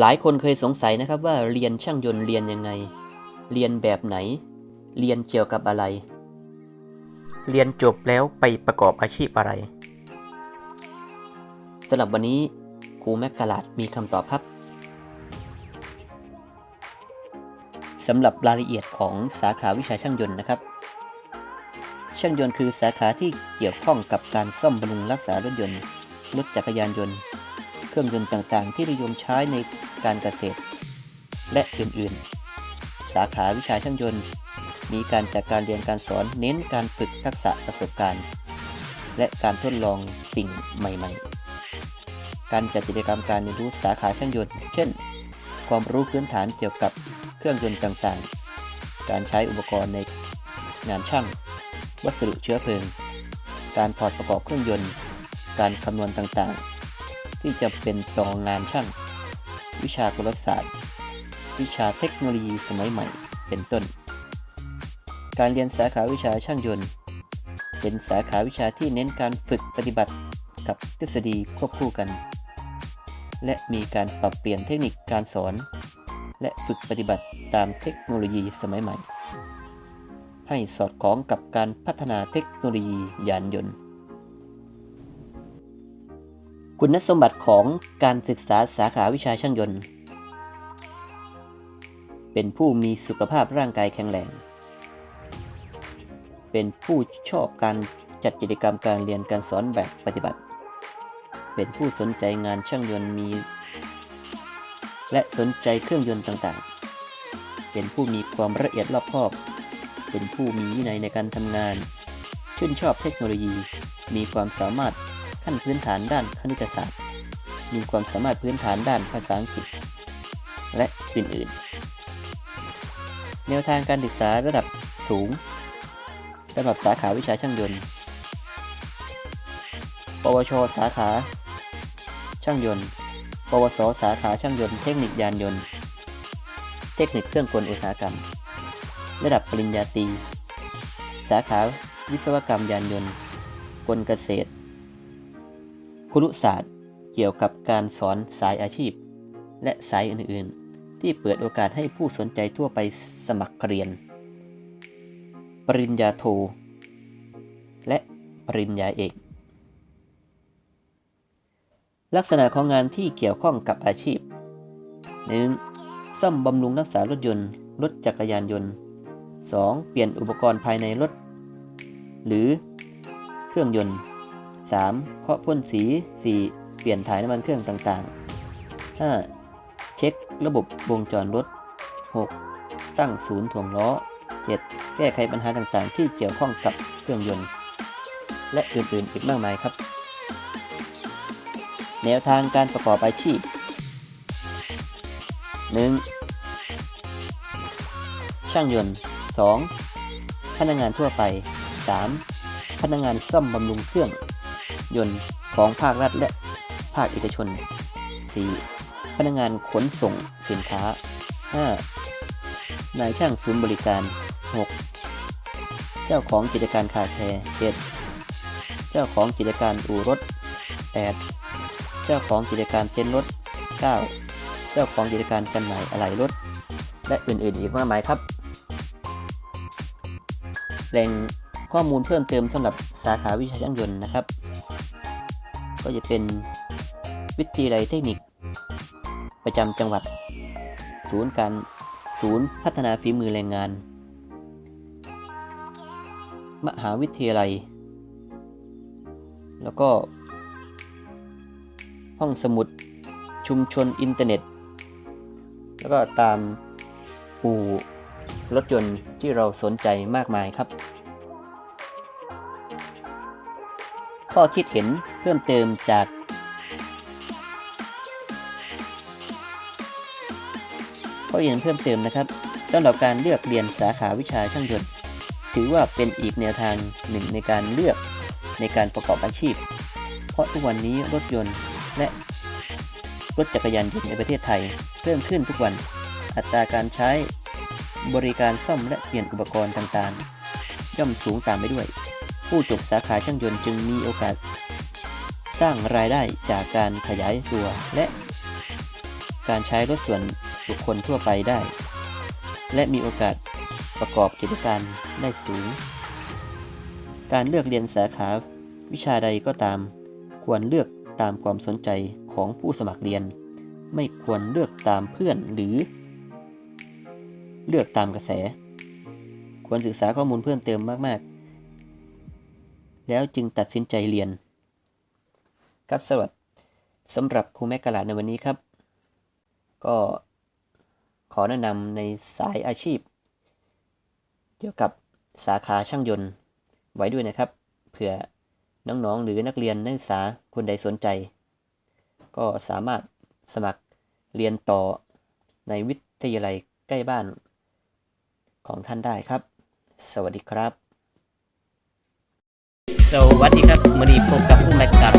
หลายคนเคยสงสัยนะครับว่าเรียนช่างยนต์เรียนยังไง เรียนแบบไหน เรียนเกี่ยวกับอะไร เรียนจบแล้วไปประกอบอาชีพอะไรสำหรับวันนี้ครูแมกกาลาดมีคำตอบครับสำหรับรายละเอียดของสาขาวิชาช่างยนต์นะครับ ช่างยนต์คือสาขาที่เกี่ยวข้องกับการซ่อมบำรุงรักษารถยนต์ รถจักรยานยนต์ เครื่องยนต์ต่างๆ ที่นิยมใช้ในการเกษตร และอื่นๆ สาขาวิชาช่างยนต์ มีการจัดการเรียนการสอนเน้นการฝึกทักษะประสบการณ์ และการทดลองสิ่งใหม่ๆ การจัดกิจกรรมการเรียนรู้สาขาช่างยนต์ เช่น ความรู้พื้นฐานเกี่ยวกับเครื่องยนต์ต่างๆ การใช้อุปกรณ์ในงานช่าง วัสดุเชื้อเพลิง การถอดประกอบเครื่องยนต์ การคำนวณต่างๆ ที่จะเป็นต่องานช่าง วิชากลศาสตร์ วิชาเทคโนโลยีสมัยใหม่ เป็นต้น การเรียนสาขาวิชาช่างยนต์ เป็นสาขาวิชาที่เน้นการฝึกปฏิบัติกับทฤษฎีควบคู่กัน และมีการปรับเปลี่ยนเทคนิคการสอน และฝึกปฏิบัติตามเทคโนโลยีสมัยใหม่ ให้สอดคล้องกับการพัฒนาเทคโนโลยียานยนต์ คุณสมบัติของการศึกษาสาขาวิชาช่างยนต์ เป็นผู้มีสุขภาพร่างกายแข็งแรง เป็นผู้ชอบการจัดกิจกรรมการเรียนการสอนแบบปฏิบัติ เป็นผู้สนใจงานช่างยนต์มี และสนใจเครื่องยนต์ต่างๆ เป็นผู้มีความละเอียดรอบคอบ เป็นผู้มีวินัยในการทำงาน ชื่นชอบเทคโนโลยี มีความสามารถ ขั้นพื้นฐานด้านคณิตศาสตร์ มีความสามารถพื้นฐานด้านภาษาอังกฤษ และอื่นๆ แนวทางการศึกษาระดับสูงสำหรับสาขาวิชาช่างยนต์ ปวช สาขา ช่างยนต์ ปวส สาขาช่างยนต์ เทคนิคยานยนต์ เทคนิคเครื่องกลอุตสาหกรรม ระดับปริญญาตรี สาขาวิศวกรรมยานยนต์ กลเกษตร ครุศาสตร์ เกี่ยวกับการสอนสายอาชีพ และสายอื่นๆ ที่เปิดโอกาสให้ผู้สนใจทั่วไปสมัครเรียน ปริญญาโท และปริญญาเอก ลักษณะของงานที่เกี่ยวข้องกับอาชีพ 1. ซ่อมบำรุงรักษารถยนต์ รถจักรยานยนต์ 2. เปลี่ยนอุปกรณ์ภายในรถ หรือเครื่องยนต์ 3. เคาะพ่นสี 4. เปลี่ยนถ่ายน้ำมันเครื่องต่างๆ 5. เช็คระบบวงจรรถ 6. ตั้งศูนย์ถ่วงล้อ 7. แก้ไขปัญหาต่างๆ ที่เกี่ยวข้องกับเครื่องยนต์ และอื่นๆอีกมากมายครับ แนวทางการประกอบอาชีพ 1. ช่างยนต์ 2. พนักงานทั่วไป 3. พนักงานซ่อมบำรุงเครื่อง ยนต์ของภาครัฐและภาคเอกชน 4. พนักงานขนส่งสินค้า 5. นายช่างศูนย์บริการ 6. เจ้าของกิจการคาแคร์ 7. เจ้าของกิจการอู่รถ 8. เจ้าของกิจการเต็นท์รถ 9. เจ้าของกิจการจำหน่ายอะไหล่รถ และอื่นๆอีกมากมายครับ แหล่งข้อมูลเพิ่มเติมสำหรับสาขาวิชาช่างยนต์นะครับ ก็จะเป็นวิทยาลัยเทคนิค ประจำจังหวัด ศูนย์การศูนย์พัฒนาฝีมือแรงงาน มหาวิทยาลัย แล้วก็ ห้องสมุดชุมชนอินเทอร์เน็ต แล้วก็ตามอู่รถยนต์ที่เราสนใจมากมายครับ ข้อคิดเห็นเพิ่มเติมจากข้อเห็นเพิ่มเติมนะครับสำหรับการเลือกเรียนสาขาวิชาช่างยนต์ ถือว่าเป็นอีกแนวทางหนึ่งในการเลือกในการประกอบอาชีพ เพราะทุกวันนี้รถยนต์และรถจักรยานยนต์ในประเทศไทย เพิ่มขึ้นทุกวัน อัตราการใช้บริการซ่อมและเปลี่ยนอุปกรณ์ต่างๆ ย่อมสูงตามไปด้วย ผู้จบสาขาช่างยนต์จึงมีโอกาส สร้างรายได้จากการขยายตัวและการใช้รถส่วนบุคคลทั่วไปได้ และมีโอกาสประกอบกิจการได้สูง การเลือกเรียนสาขาวิชาใดก็ตาม ควรเลือกตามความสนใจของผู้สมัครเรียน ไม่ควรเลือกตามเพื่อนหรือ เลือกตามกระแส ควรศึกษาข้อมูลเพิ่มเติมมาก ๆ แล้วจึงตัดสินใจเรียน ครับสวัสดีสำหรับครูแมกกะลาในวันนี้ครับ ก็ขอแนะนำในสายอาชีพ เกี่ยวกับสาขาช่างยนต์ไว้ด้วยนะครับ เผื่อน้องๆหรือนักเรียนนักศึกษาคนใดสนใจ ก็สามารถสมัครเรียนต่อในวิทยาลัยใกล้บ้านของท่านได้ครับ สวัสดีครับ สวัสดีครับวั